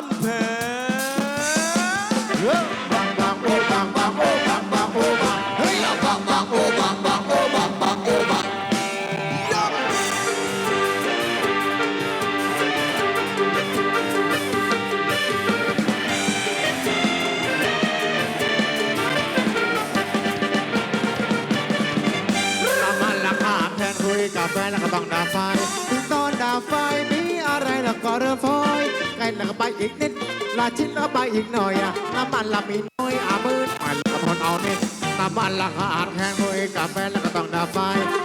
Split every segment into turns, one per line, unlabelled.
มันแพง
บังบังโอบังบังโอบังบังโอ้บังเฮ้ยบังบังโอบังบังโอบังบังโอ้บังน้ำมันราคาแทนคุยกับแฟนแล้วก็ต้องด่าไฟถึงตอนด่าไฟมีอะไรแล้วก็เริ่มฟอย ล้แล้วก็ไปอีกนิดลาชิ้นแล้วไปอีกหน่อยอะน้ำมันละมีน้อยอามืดมันก็ทนเอานิดน้ำมันราคาดแทนคุยกับแฟนแล้วก็ต้องด่าไฟ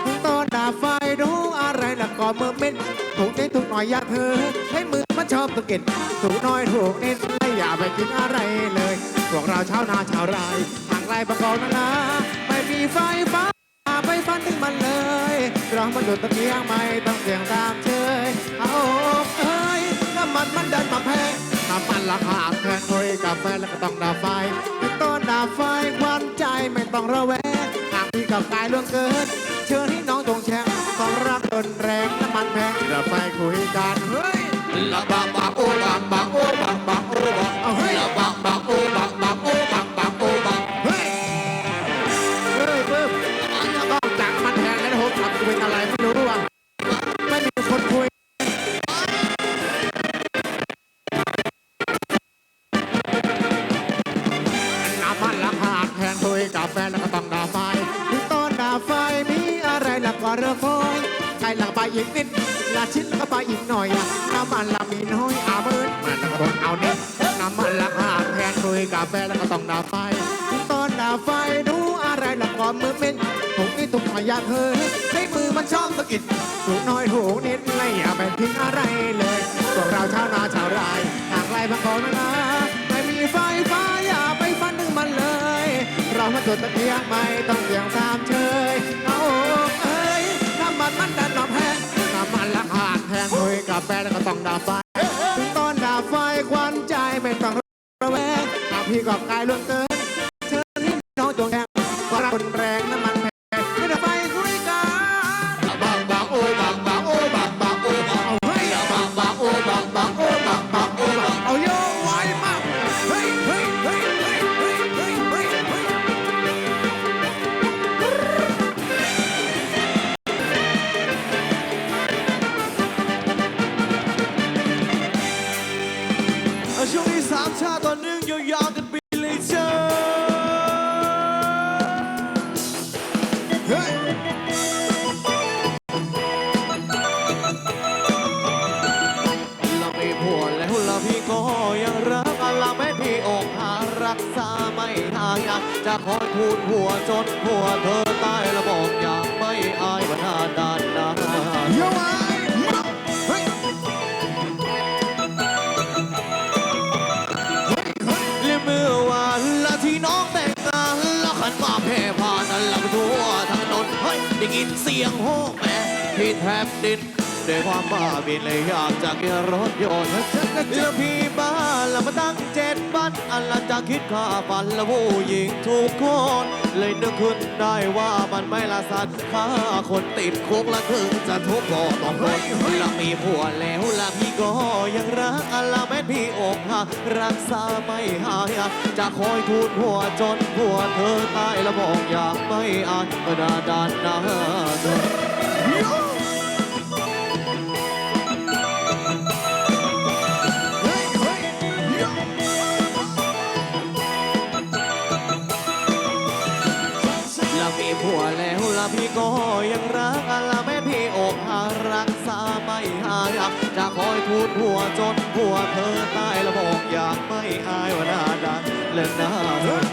ถึงตอนด่าไฟดูอะไรแล้วก็มือเม็ดถูกนิดถูกหน่อยอย่าเธอ ให้มือมันชอบตะเก็ดถูกน้อยถูกนิดไม่อย่าไปกินอะไรเลยพวกเราชาวนาชาวไร่ห่างไกลประกอบนะนะไม่มีไฟฟ้าไปฟันถึงมันเลยเรามาหยุดตะเกียงไม่ต้องเสียงตามเชยเอา นมันมันเดินมาแพ้น้ำมันราคาแพงคุยกาแฟแล้วก็ต้องดาไฟไปต้นดาไฟควันใจไม่ต้องระแวงหากมีกับกายล่วงเกิน เชิญให้น้องจงแช่งของรักเดินแรง มืดมันแล้วก็ทนเอานิดน้ำมันราคาแพงคุยกับแฟแล้วก็ต้องด่าไฟต้นด่าไฟดูอะไรแล้วก็มือเป็นถูกนี่ถูกหน่อยอย่าเธอให้มือมันชอบสะกิดถูกน้อยถูกนิดไม่อย่าไปทิ้งอะไรเลยพวกเราชาวนาชาวไร่ห่างไกลบางคนนะไม่มีไฟฟ้าอย่าไปฟันถึงมันเลย เรามาจุดตะเกียงไม่ต้องเสียงตามเชยเอาเอ้ยน้ำมันมันดันมาแพงน้ำมันราคาแพงคุยกับแฟนแล้วก็ต้องด่าไฟ ดวงแดงก็รักคนแรงน้ำมัน
จะคอยทูลหัวจนหัวเธอตายแล้วบอกอยากไม่อายบรรดาดานนา
โยไว้าเฮ้ย
เรียเมื่อวานละที่น้องแต่งงานล้วขันมาแพ่ผ่านนั่นละทั่วถนนเฮ้ยได้ยินเสียงโห่แม่ที่แทบดิน ด้วยความบ้าบินเลยอยากจะเกียรถยนต์แล้วพี่บ้านละมาตั้งเจ็ดบ้านอันละจะคิดค่าฟันละผู้หญิงทุกคน เลยนึกขึ้นได้ว่ามันไม่ละสัตว์ค่าคนติดคุกละถึงจะทุกข์ก็ต้องทนละมีผัวแล้วละพี่ก็ยังรักอันละแม่พี่อกหักรักษาไม่หายจะคอยทูลหัวจนหัวเธอตายแล้วบอกอยากไม่อายกระดาดานหน้าเธอ ละมีผัวแล้วละพี่ก็ยังรักอันละแม่พี่อกหักรักษาไม่หายจะคอยทูลหัวจนหัวเธอตายแล้วบอกอยากไม่อายว่าหน้าดานเล่นหน้าเธอ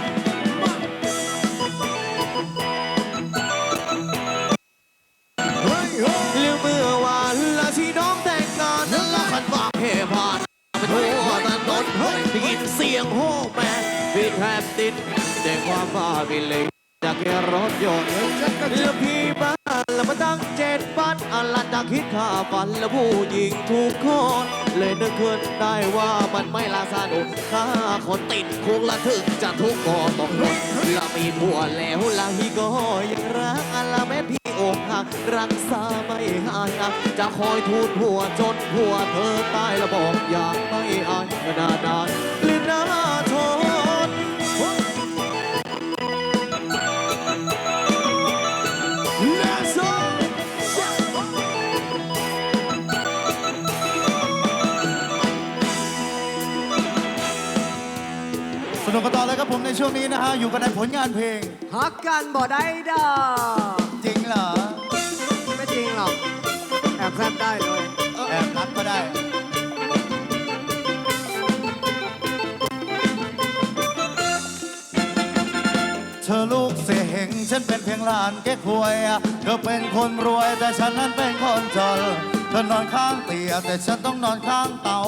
เฮ้ยเฮ้ย
เรื่องเมื่อวานละที่น้องแต่งงานนั้นละคันว่าเพผ่านไปทั่วถนนได้ยินเสียงโห่แม่พี่แทบติดแต่ความบ้าพี่เลย จากแค่รถยนต์แล้วพี่บ้านแล้วมาตั้งเจ็ดบ้านอันละจะคิดค่าฟันแล้วผู้หญิงทุกคน เลยนึกขึ้นได้ว่ามันไม่ละสนุกค่าคนติดคุกละถึงจะทุกข์ก็ต้องทนละมีผัวแล้วละพี่ก็ยังรักอันละแม่พี่
อกหักรักษาไม่หายนะจะคอยทูดหัวจนหัวเธอตายแล้วบอกอยากไม่อายขนาดนั้น นุ
กกันต่อเลยครับผมในช่วงนี้นะฮะอยู่กันในผลงานเพลง
ฮักกันบ่ได้ดอก
จริงเหรอ
ไม่จริงหรอกแอบแซบได้เลย
แอบรักก็ได้เธอลูกเสียเหงฉันเป็นเพียงหลานแก่ควยเธอเป็นคนรวยแต่ฉันนั้นเป็นคนจนเธอนอนข้างเตียงแต่ฉันต้องนอนข้างเตา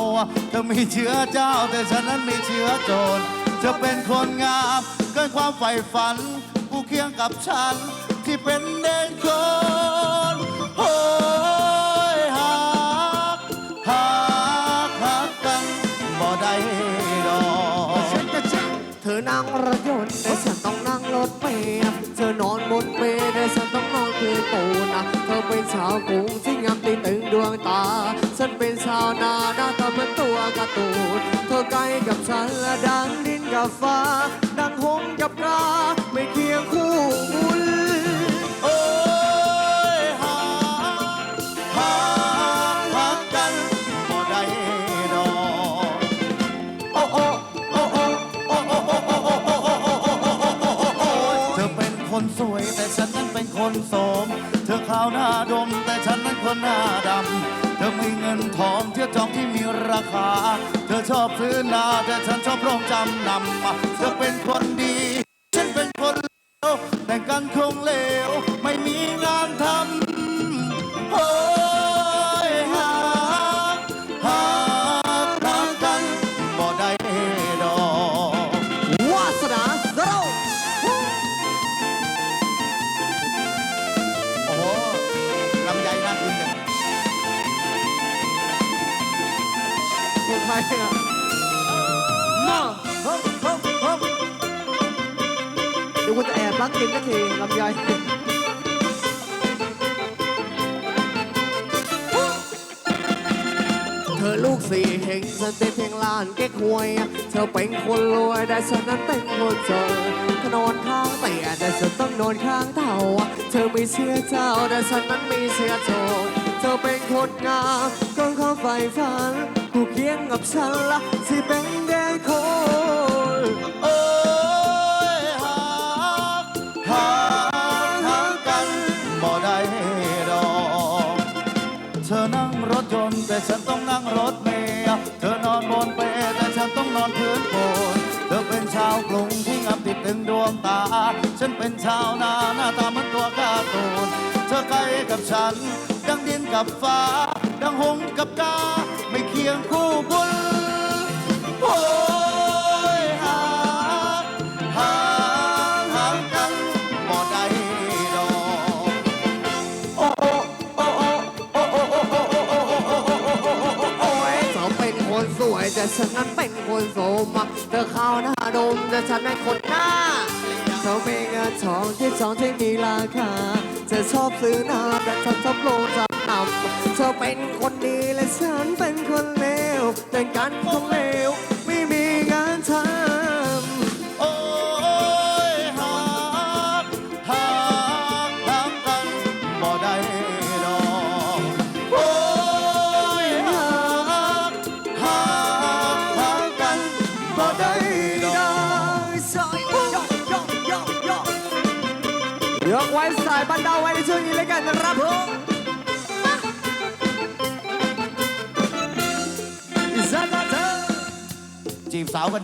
เธอมีเชื้อเจ้าแต่ฉันนั้นมีเชื้อโจร เธอเป็นคนงามเกินความใฝ่ฝัน ผู้เคียงกับฉันที่เป็นเด็กคน
เธอนอนบนเปลแต่ฉันต้องนอนพื้นปูนะเธอเป็นชาวกรุงที่งามตีตึงดวงตา ฉันเป็นชาวนาหน้าตาเหมือนตัวกระตูนเธอใกล้กับฉันและดังดินกับฟ้า ดังหงกับกาไม่เคียงคู่บุญ
แต่ฉันคนหน้าดำ เธอมีเงินทองเที่ยวจองที่มีราคา เธอชอบซื้อนาแต่ฉันชอบโรงจำนำเธอเป็นคนดี ฉันเป็นคนเลวแต่งกันคงเลว มา
เฮ้ยเฮ้ยเฮ้ยเดี๋ยวกูจะแอบรักกินนาทีลำไยเธอลูกสี่เฮงฉันเป็นเพียงลานเก๊กฮวย เธอเป็นคนรวยแต่ฉันนั้นเป็นคนจนเธอนอนข้างเตียแต่ฉันต้องนอนข้างเต่าเธอไม่เชื่อเจ้าแต่ฉันนั้นมีเชื่อโจรเธอเป็นคนงามก็เข้าไฟฝันกูเคียงกับฉันละที่เป็น
งดวงตา ฉันเป็นชาวนาหน้าตาเหมือนตัวการ์ตูนเธอใกล้กับฉัน ดังดินกับฟ้า ดังหงกับกา ไม่เคียงคู่บุญโอ้ยหักหักหักกันบ่ได้ดอก
โอ้โอ้โอ้โอ้โอ้โอ้โอ้โอ้โอ้โอ้โอ้โอ้โอ้โอ้ยเธอเป็นคนสวยแต่ฉันนั้นเป็นคนโสมอะเธอขาวหน้า ดมแต่ฉันนั้นคนหน้าเธอมีเงินทองที่สองที่มีราคา จะชอบซื้อหน้าแต่ฉันชอบโลจำนำเธอเป็นคนดีและฉันเป็นคนเลวแต่กันคงเลว กไว้สายบันดาไว้ในช่วงนี้เลยกันนะครับผมซาซาซา
จีบสาวกัน